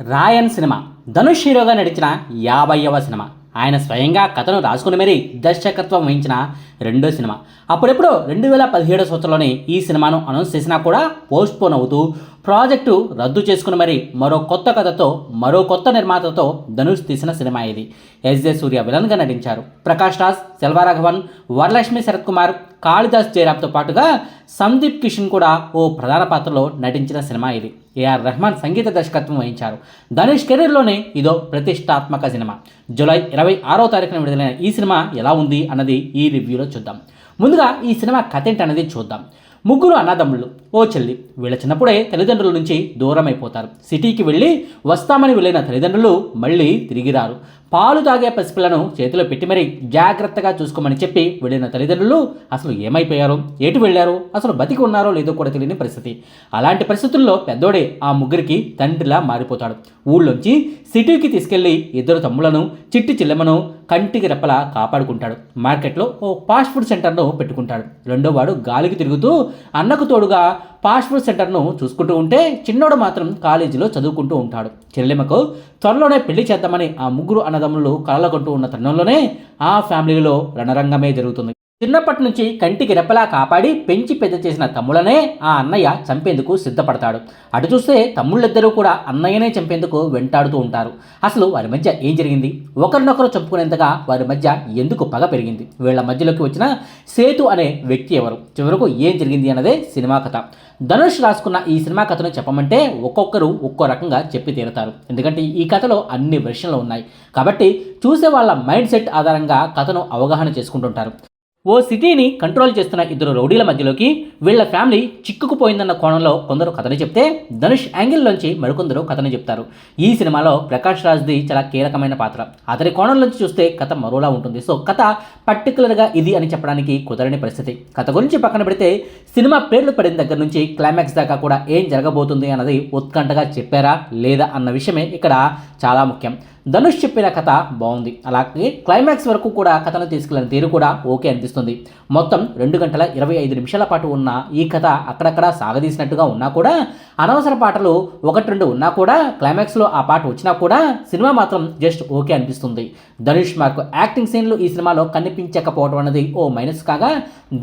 రాయన్ cinema. Dhanush హీరోగా నడిచిన యాభైవ సినిమా. ఆయన స్వయంగా కథను రాసుకుని మరీ దర్శకత్వం వహించిన రెండో సినిమా. అప్పుడెప్పుడో రెండు వేల పదిహేడు సంవత్సరంలోనే ఈ సినిమాను అనౌన్స్ చేసినా కూడా పోస్ట్ పోన్ అవుతూ ప్రాజెక్టు రద్దు చేసుకుని మరి మరో కొత్త కథతో మరో కొత్త నిర్మాతతో ధనుష్ తీసిన సినిమా ఇది. ఎస్ జే సూర్య విలన్గా నటించారు. ప్రకాష్ రాజ్ సెల్వరాఘవన్ వరలక్ష్మి శరత్ కుమార్ కాళిదాస్ జయరామ్తో పాటుగా సందీప్ కిషన్ కూడా ఓ ప్రధాన పాత్రలో నటించిన సినిమా ఇది. ఏఆర్ రెహమాన్ సంగీత దర్శకత్వం వహించారు. ధనుష్ కెరీర్లోనే ఇదో ప్రతిష్టాత్మక సినిమా. జూలై ఇరవై ఆరో తారీఖున విడుదలైన ఈ సినిమా ఎలా ఉంది అన్నది ఈ రివ్యూలో చూద్దాం. ముందుగా ఈ సినిమా కథ ఏంటనేది చూద్దాం. ముగ్గురు అన్నదమ్ముళ్ళు ఓ చెల్లి వీళ్ళ చిన్నప్పుడే తల్లిదండ్రుల నుంచి దూరం అయిపోతారు సిటీకి వెళ్ళి వస్తామని వెళ్ళిన తల్లిదండ్రులు మళ్ళీ తిరిగి రారు. పాలు తాగే పసిపిల్లను చేతిలో పెట్టి మరీ జాగ్రత్తగా చూసుకోమని చెప్పి వెళ్ళిన తల్లిదండ్రులు అసలు ఏమైపోయారో? ఎటు వెళ్ళారో? అసలు బతికి ఉన్నారో లేదో కూడా తెలియని పరిస్థితి. అలాంటి పరిస్థితుల్లో పెద్దోడే ఆ ముగ్గురికి తండ్రిలా మారిపోతాడు. ఊళ్ళోంచి సిటీకి తీసుకెళ్ళి ఇద్దరు తమ్ములను చిట్టి చిల్లమ్మను కంటికి రెప్పలా కాపాడుకుంటాడు. మార్కెట్లో ఓ ఫాస్ట్ ఫుడ్ సెంటర్ను పెట్టుకుంటాడు. రెండో వాడు గాలికి తిరుగుతూ అన్నకు తోడుగా ఫాస్ట్ ఫుడ్ సెంటర్ను చూసుకుంటూ ఉంటే చిన్నోడు మాత్రం కాలేజీలో చదువుకుంటూ ఉంటాడు. చెల్లెమ్మకు త్వరలోనే పెళ్ళి చేద్దామని ఆ ముగ్గురు అన్నదమ్ములు కలలకుంటూ ఉన్న తరుణంలోనే ఆ ఫ్యామిలీలో రణరంగమే జరుగుతుంది. చిన్నప్పటి నుంచి కంటికి రెప్పలా కాపాడి పెంచి పెద్ద చేసిన తమ్ముళ్ళనే ఆ అన్నయ్య చంపేందుకు సిద్ధపడతాడు. అటు చూస్తే తమ్ముళ్ళిద్దరూ కూడా అన్నయ్యనే చంపేందుకు వెంటాడుతూ ఉంటారు. అసలు వారి మధ్య ఏం జరిగింది? ఒకరినొకరు చంపుకునేంతగా వారి మధ్య ఎందుకు పగ పెరిగింది? వీళ్ళ మధ్యలోకి వచ్చిన సేతు అనే వ్యక్తి ఎవరు? చివరకు ఏం జరిగింది అన్నదే సినిమా కథ. ధనుష్ రాసుకున్న ఈ సినిమా కథను చెప్పమంటే ఒక్కొక్కరు ఒక్కో రకంగా చెప్పి తీరుతారు. ఎందుకంటే ఈ కథలో అన్ని వెర్షన్లు ఉన్నాయి. కాబట్టి చూసే వాళ్ళ మైండ్ సెట్ ఆధారంగా కథను అవగాహన చేసుకుంటుంటారు. ఓ సిటీని కంట్రోల్ చేస్తున్న ఇద్దరు రౌడీల మధ్యలోకి వీళ్ళ ఫ్యామిలీ చిక్కుకుపోయిందన్న కోణంలో కొందరు కథని చెప్తే ధనుష్ యాంగిల్లోంచి మరికొందరు కథని చెప్తారు. ఈ సినిమాలో ప్రకాష్ రాజ్ది చాలా కీలకమైన పాత్ర. అతని కోణంలోంచి చూస్తే కథ మరోలా ఉంటుంది. సో కథ పర్టికులర్గా ఇది అని చెప్పడానికి కుదరని పరిస్థితి. కథ గురించి పక్కన పెడితే సినిమా పేర్లు పడిన దగ్గర నుంచి క్లైమాక్స్ దాకా కూడా ఏం జరగబోతుంది అన్నది ఉత్కంఠగా చెప్పారా లేదా అన్న విషయమే ఇక్కడ చాలా ముఖ్యం. ధనుష్ చెప్పిన కథ బాగుంది. అలాగే క్లైమాక్స్ వరకు కూడా కథను తీసుకెళ్ళిన తీరు కూడా ఓకే అనిపిస్తుంది. మొత్తం రెండు గంటల ఇరవై ఐదు నిమిషాల పాటు ఉన్న ఈ కథ అక్కడక్కడ సాగదీసినట్టుగా ఉన్నా కూడా అనవసర పాటలు ఒకటి రెండు ఉన్నా కూడా క్లైమాక్స్లో ఆ పాట వచ్చినా కూడా సినిమా మాత్రం జస్ట్ ఓకే అనిపిస్తుంది. ధనుష్ మాకు యాక్టింగ్ సీన్లు ఈ సినిమాలో కనిపించకపోవడం అనేది ఓ మైనస్ కాగా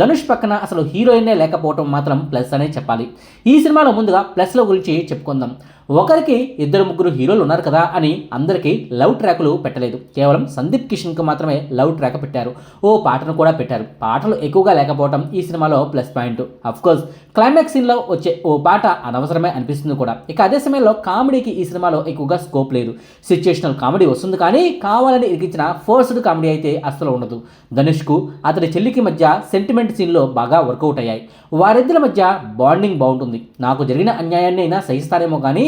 ధనుష్ పక్కన అసలు హీరోయినే లేకపోవడం మాత్రం ప్లస్ అనే చెప్పాలి. ఈ సినిమాలో ముందుగా ప్లస్ల గురించి చెప్పుకుందాం. ఒకరికి ఇద్దరు ముగ్గురు హీరోలు ఉన్నారు కదా అని అందరికీ లవ్ ట్రాకులు పెట్టలేదు. కేవలం సందీప్ కిషన్కి మాత్రమే లవ్ ట్రాక్ పెట్టారు. ఓ పాటను కూడా పెట్టారు. పాటలు ఎక్కువగా లేకపోవడం ఈ సినిమాలో ప్లస్ పాయింట్. కోర్స్ క్లైమాక్స్ సీన్లో వచ్చే ఓ పాట అనవసరమే అనిపిస్తుంది కూడా. ఇక అదే సమయంలో కామెడీకి ఈ సినిమాలో ఎక్కువగా స్కోప్ లేదు. సిచ్యుయేషనల్ కామెడీ వస్తుంది కానీ కావాలని ఇరికించిన ఫోర్స్డ్ కామెడీ అయితే అస్సలు ఉండదు. ధనుష్కు అతని చెల్లికి మధ్య సెంటిమెంట్ సీన్లో బాగా వర్కౌట్ అయ్యాయి. వారిద్దరి మధ్య బాండింగ్ బాగుంటుంది. నాకు జరిగిన అన్యాయాన్ని అయినా సహిస్తారేమో కానీ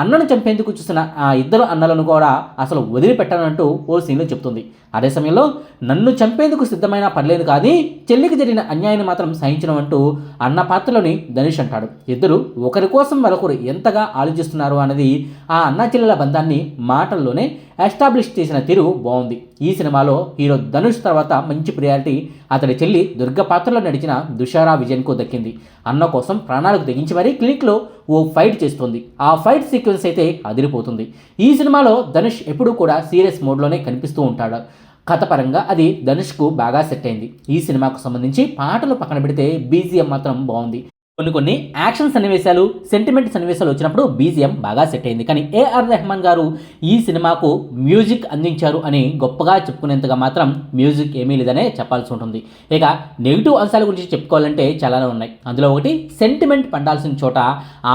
అన్నను చంపేందుకు చూసిన ఆ ఇద్దరు అన్నలను కూడా అసలు వదిలిపెట్టానంటూ ఓ సీన్లో చెప్తుంది. అదే సమయంలో నన్ను చంపేందుకు సిద్ధమైన పర్లేదు కానీ చెల్లికి జరిగిన అన్యాయాన్ని మాత్రం సహించడం అంటూ అన్న పాత్రలోని ధనుష్ అంటాడు. ఇద్దరు ఒకరి కోసం మరొకరు ఎంతగా ఆలోచిస్తున్నారు అన్నది ఆ అన్న చెల్లెల బంధాన్ని మాటల్లోనే ఎస్టాబ్లిష్ చేసిన తీరు బాగుంది. ఈ సినిమాలో హీరో ధనుష్ తర్వాత మంచి ప్రియారిటీ అతడి చెల్లి దుర్గ పాత్రలో నడిచిన దుషారా విజయన్కు దక్కింది. అన్న కోసం ప్రాణాలకు తెగించి మరీ క్లినిక్లో ఓ ఫైట్ చేస్తుంది. ఆ ఫైట్ సీక్వెన్స్ అయితే అదిరిపోతుంది. ఈ సినిమాలో ధనుష్ ఎప్పుడూ కూడా సీరియస్ మోడ్లోనే కనిపిస్తూ ఉంటాడు. కథపరంగా అది ధనుష్కు బాగా సెట్ అయింది. ఈ సినిమాకు సంబంధించి పాటలు పక్కన పెడితే బీజిఎం మాత్రం బాగుంది. కొన్ని కొన్ని యాక్షన్ సన్నివేశాలు సెంటిమెంట్ సన్నివేశాలు వచ్చినప్పుడు బీజిఎం బాగా సెట్ అయింది. కానీ ఏఆర్ రెహమాన్ గారు ఈ సినిమాకు మ్యూజిక్ అందించారు అని గొప్పగా చెప్పుకునేంతగా మాత్రం మ్యూజిక్ ఏమీ లేదనే చెప్పాల్సి ఉంటుంది. ఇక నెగిటివ్ అంశాల గురించి చెప్పుకోవాలంటే చాలానే ఉన్నాయి. అందులో ఒకటి సెంటిమెంట్ పండాల్సిన చోట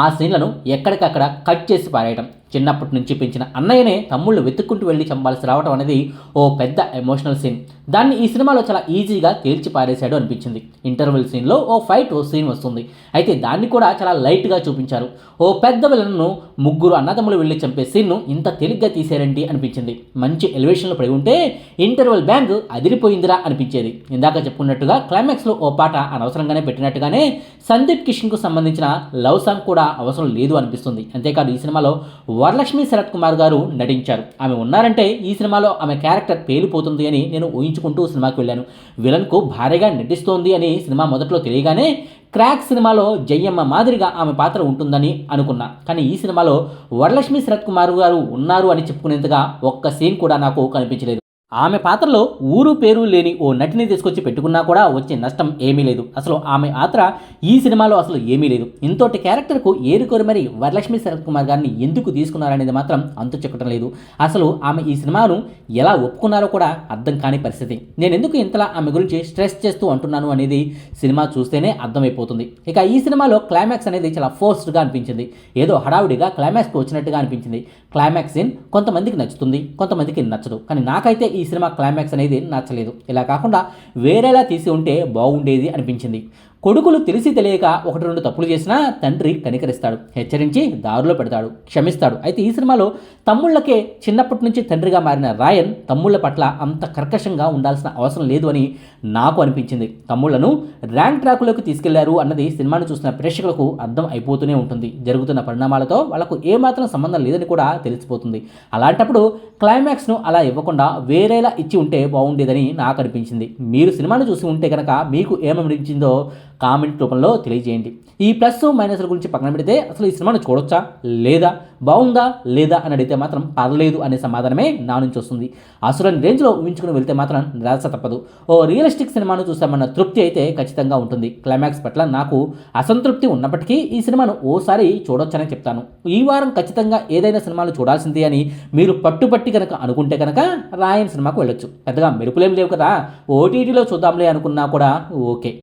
ఆ సీన్లను ఎక్కడికక్కడ కట్ చేసి పారేయడం చిన్నప్పటి నుంచి పెంచిన అన్నయ్యనే తమ్ముళ్ళు వెతుక్కుంటూ వెళ్ళి చంపాల్సి రావడం అనేది ఓ పెద్ద ఎమోషనల్ సీన్ దాన్ని ఈ సినిమాలో చాలా ఈజీగా తేల్చి పారేశాడు అనిపించింది ఇంటర్వెల్ సీన్లో ఓ ఫైట్ ఓ సీన్ వస్తుంది. అయితే దాన్ని కూడా చాలా లైట్గా చూపించారు. ఓ పెద్ద విలన్ను ముగ్గురు అన్నదమ్ములు వెళ్ళి చంపే సీన్ను ఇంత తేలిగ్గా తీసారండి అనిపించింది. మంచి ఎలివేషన్లో పడి ఉంటే ఇంటర్వెల్ బ్యాంక్ అదిరిపోయిందిరా అనిపించేది. ఇందాక చెప్పుకున్నట్టుగా క్లైమాక్స్లో ఓ పాట అనవసరంగానే పెట్టినట్టుగానే సందీప్ కిషన్కు సంబంధించిన లవ్ సాంగ్ కూడా అవసరం లేదు అనిపిస్తుంది. అంతేకాదు ఈ సినిమాలో వరలక్ష్మి శరత్ కుమార్ గారు నటించారు. ఆమె ఉన్నారంటే ఈ సినిమాలో ఆమె క్యారెక్టర్ పేలిపోతుంది అని నేను ఊహించుకుంటూ సినిమాకి వెళ్ళాను. విలన్కు భారీగా నటిస్తోంది అని సినిమా మొదట్లో తెలియగానే క్రాక్ సినిమాలో జయమ్మ మాదిరిగా ఆమె పాత్ర ఉంటుందని అనుకున్నా. కానీ ఈ సినిమాలో వరలక్ష్మి శరత్ కుమార్ గారు ఉన్నారు అని చెప్పుకునేంతగా ఒక్క సీన్ కూడా నాకు కనిపించలేదు. ఆమె పాత్రలో ఊరు పేరు లేని ఓ నటిని తీసుకొచ్చి పెట్టుకున్నా కూడా వచ్చే నష్టం ఏమీ లేదు. అసలు ఆమె పాత్ర ఈ సినిమాలో అసలు ఏమీ లేదు. ఇంతటి క్యారెక్టర్కు ఏరుకోరి మరి వరలక్ష్మి శరత్ కుమార్ గారిని ఎందుకు తీసుకున్నారనేది మాత్రం అంతు చెక్కటం లేదు. అసలు ఆమె ఈ సినిమాను ఎలా ఒప్పుకున్నారో కూడా అర్థం కాని పరిస్థితి. నేను ఎందుకు ఇంతలా ఆమె గురించి స్ట్రెస్ చేస్తూ అంటున్నాను అనేది సినిమా చూస్తేనే అర్థమైపోతుంది. ఇక ఈ సినిమాలో క్లైమాక్స్ అనేది చాలా ఫోర్స్డ్గా అనిపించింది. ఏదో హడావుడిగా క్లైమాక్స్కి వచ్చినట్టుగా అనిపించింది. క్లైమాక్స్ సీన్ కొంతమందికి నచ్చుతుంది కొంతమందికి నచ్చదు. కానీ నాకైతే ఈ ఈ సినిమా క్లైమాక్స్ అనేది నచ్చలేదు. ఇలా కాకుండా వేరేలా తీసి ఉంటే బాగుండేది అనిపించింది. కొడుకులు తెలిసి తెలియక ఒకటి రెండు తప్పులు చేసినా తండ్రి కనికరిస్తాడు హెచ్చరించి దారిలో పెడతాడు క్షమిస్తాడు. అయితే ఈ సినిమాలో తమ్ముళ్ళకే చిన్నప్పటి నుంచి తండ్రిగా మారిన రాయన్ తమ్ముళ్ళ పట్ల అంత కర్కశంగా ఉండాల్సిన అవసరం లేదు అని నాకు అనిపించింది. తమ్ముళ్ళను ర్యాంక్ ట్రాకులోకి తీసుకెళ్ళారు అన్నది సినిమాను చూసిన ప్రేక్షకులకు అర్థం అయిపోతూనే ఉంటుంది. జరుగుతున్న పరిణామాలతో వాళ్ళకు ఏమాత్రం సంబంధం లేదని కూడా తెలిసిపోతుంది. అలాంటప్పుడు క్లైమాక్స్ను అలా ఇవ్వకుండా వేరేలా ఇచ్చి ఉంటే బాగుండేదని నాకు అనిపించింది. మీరు సినిమాను చూసి ఉంటే కనుక మీకు ఏమనిపించిందో కామెంట్ రూపంలో తెలియజేయండి. ఈ ప్లస్ మైనస్ల గురించి పక్కన పెడితే అసలు ఈ సినిమాను చూడొచ్చా? లేదా? బాగుందా? లేదా? అని అడిగితే మాత్రం పర్లేదు అనే సమాధానమే నా నుంచి వస్తుంది. అసలు రేంజ్లో ఊహించుకుని వెళ్తే మాత్రం నిరాశ తప్పదు. ఓ రియలిస్టిక్ సినిమాను చూసామన్న తృప్తి అయితే ఖచ్చితంగా ఉంటుంది. క్లైమాక్స్ పట్ల నాకు అసంతృప్తి ఉన్నప్పటికీ ఈ సినిమాను ఓసారి చూడొచ్చని చెప్తాను. ఈ వారం ఖచ్చితంగా ఏదైనా సినిమాలు చూడాల్సిందే అని మీరు పట్టుపట్టి కనుక అనుకుంటే కనుక రాయన్ సినిమాకు వెళ్ళొచ్చు. పెద్దగా మెరుపులేం లేవు కదా. ఓటీటీలో చూద్దాంలే అనుకున్నా కూడా ఓకే.